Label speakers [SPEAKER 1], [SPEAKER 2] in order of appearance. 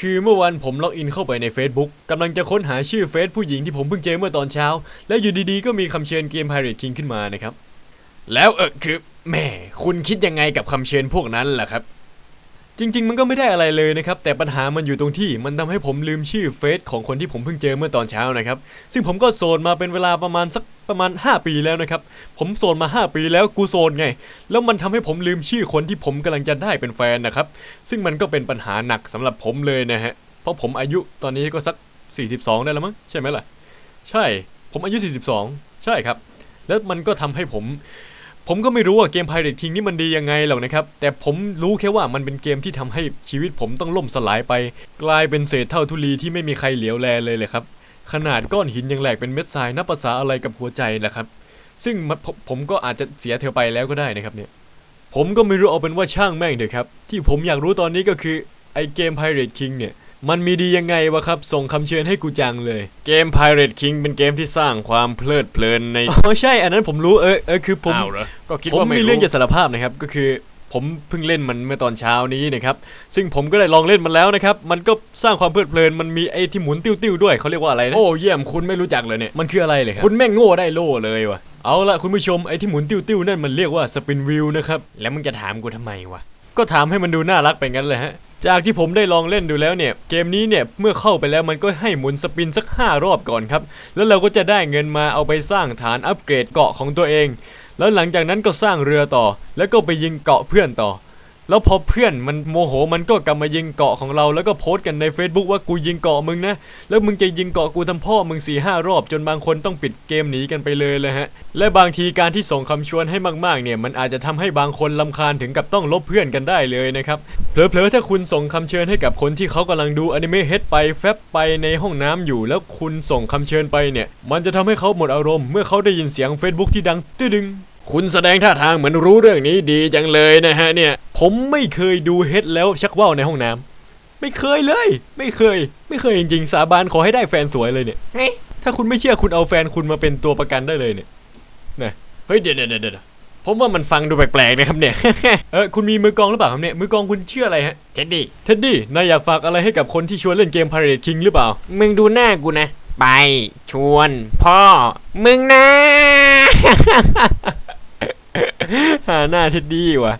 [SPEAKER 1] คือเมื่อวานผมล็อกอินเข้าไปใน Facebook กำลังจะค้นหาชื่อเฟซผู้หญิงที่ผมเพิ่งเจอเมื่อตอนเช้า แล้วอยู่ดีๆ ก็มีคำเชิญเกม Pirate King ขึ้นมานะครับ แล้วเออคือแหม่คุณคิดยังไงกับคำเชิญพวกนั้นล่ะครับ จริง ๆ มันก็ไม่ได้อะไรเลยนะครับ แต่ปัญหามันอยู่ตรงที่มันทำให้ผมลืมชื่อเฟซของคนที่ผมเพิ่งเจอเมื่อตอนเช้านะครับ ซึ่งผมก็โสดมาเป็นเวลาประมาณสักประมาณ 5 ปีแล้วนะครับ ผมโสดมา 5 ปีแล้วกูโสดไง แล้วมันทำให้ผมลืมชื่อคนที่ผมกำลังจะได้เป็นแฟนนะครับ ซึ่งมันก็เป็นปัญหาหนักสำหรับผมเลยนะฮะ เพราะผมอายุตอนนี้ก็สัก 42 ได้แล้วมั้งใช่ไหมล่ะ ใช่ ผมอายุ 42 ใช่ครับ แล้วมันก็ทำให้ผม ผมก็ไม่รู้ว่าเกม Pirate King นี่มันดียังไงหรอกนะครับ แต่ผมรู้แค่ว่ามันเป็นเกมที่ทำให้ชีวิตผมต้องล่มสลายไป กลายเป็นเศษเท่าทุลีที่ไม่มีใครเหลียวแลเลยเลยครับ ขนาดก้อนหินยังแหลกเป็นเม็ดทรายนับภาษาอะไรกับหัวใจล่ะครับ ซึ่งผมผมก็อาจจะเสียเธอไปแล้วก็ได้นะครับเนี่ย ผมก็ไม่รู้เอาเป็นว่าช่างแม่งเถอะครับ ที่ผมอยากรู้ตอนนี้ก็คือไอเกม Pirate King เนี่ย มันมีดียังไงวะครับ ส่งคำเชิญให้กูจังเลย เกม Pirate King เป็นเกมที่สร้างความเพลิดเพลินในอ๋อใช่ อันนั้นผมรู้เออเออคือผม
[SPEAKER 2] อ้าวเหรอก็คิด
[SPEAKER 1] ผม
[SPEAKER 2] ว่าไม่
[SPEAKER 1] มี
[SPEAKER 2] รู้
[SPEAKER 1] เรื่องจะสารภาพนะครับ ก็คือผมเพิ่งเล่นมันเมื่อตอนเช้านี้นะครับ ซึ่งผมก็ได้ลองเล่นมันแล้วนะครับ มันก็สร้างความเพลิดเพลิน มันมีไอ้ที่หมุนติ้วๆด้วยเขาเรียกว่าอะไรนะ
[SPEAKER 2] โอ้เยี่ยมคุณไม่รู้จักเลยเนี่ย
[SPEAKER 1] มันคืออะไรเลยครับ
[SPEAKER 2] คุณแม่งโง่ได้โล่เลยว่ะ
[SPEAKER 1] เอาละคุณผู้ชมไอ้ที่หมุนติ้วๆนั่นมันเรียกว่าสปินวิวนะครับ
[SPEAKER 2] แล้วมึงจะถามกูทำไมวะ
[SPEAKER 1] ก็ถามให้มันดูน่ารักไปงั้นเลยฮะ จากที่ผมได้ลองเล่นดูแล้วเนี่ยเกมนี้เนี่ยเมื่อเข้าไปแล้วมันก็ให้หมุนสปินสัก 5 รอบก่อนครับ แล้วเราก็จะได้เงินมาเอาไปสร้างฐานอัปเกรดเกาะของตัวเอง แล้วหลังจากนั้นก็สร้างเรือต่อ แล้วก็ไปยิงเกาะเพื่อนต่อ แล้วพอเพื่อนมันโมโหมันก็กลับมายิงเกาะของเราแล้วก็โพสต์กันใน Facebook ว่ากูยิงเกาะมึงนะแล้วมึงจะยิงเกาะกูทำพ่อมึงสี่ห้ารอบ จนบางคนต้องปิดเกมหนีกันไปเลยเลยฮะ และบางทีการที่ส่งคำชวนให้มากๆเนี่ยมันอาจจะทำให้บางคนลำคาญถึงกับต้องลบเพื่อนกันได้เลยนะครับเผลอๆถ้าคุณส่งคำเชิญให้กับคนที่เขากำลังดูอนิเมะเฮดไปแฟบไปในห้องน้ำอยู่ แล้วคุณส่งคำเชิญไปเนี่ย มันจะทำให้เขาหมดอารมณ์เมื่อเขาได้ยินเสียง Facebook ที่ดังตึ้ดึง
[SPEAKER 2] คุณแสดงท่าทางเหมือนรู้เรื่องนี้ดีจังเลยนะฮะเนี่ย
[SPEAKER 1] ผมไม่เคยดูเฮดแล้วชักว่าวในห้องน้ำไม่เคยเลย ไม่เคย ไม่เคยจริงๆ สาบานขอให้ได้แฟนสวยเลยเนี่ย
[SPEAKER 2] เฮ้ย
[SPEAKER 1] ถ้าคุณไม่เชื่อคุณเอาแฟนคุณมาเป็นตัวประกันได้เลยเนี่ย
[SPEAKER 2] เฮ้ยเดี๋ยวเดี๋ยวเดี๋ยวเดี๋ยวผมว่ามันฟังดูแปลกๆนะครับเนี่ย
[SPEAKER 1] เออคุณมีมือกลองหรือเปล่าครับเนี่ย มือกลองคุณเชื่ออะไรฮะ
[SPEAKER 2] เท็ดดี้
[SPEAKER 1] เท็ดดี้ นายอยากฝากอะไรให้กับคนที่ชวนเล่นเกม Pirate King หรือเปล่า
[SPEAKER 2] มึงดูหน้ากูนะ ไป ชวน พ่อ มึงนะ
[SPEAKER 1] หาหน้าเท็ดดี้ว่ะ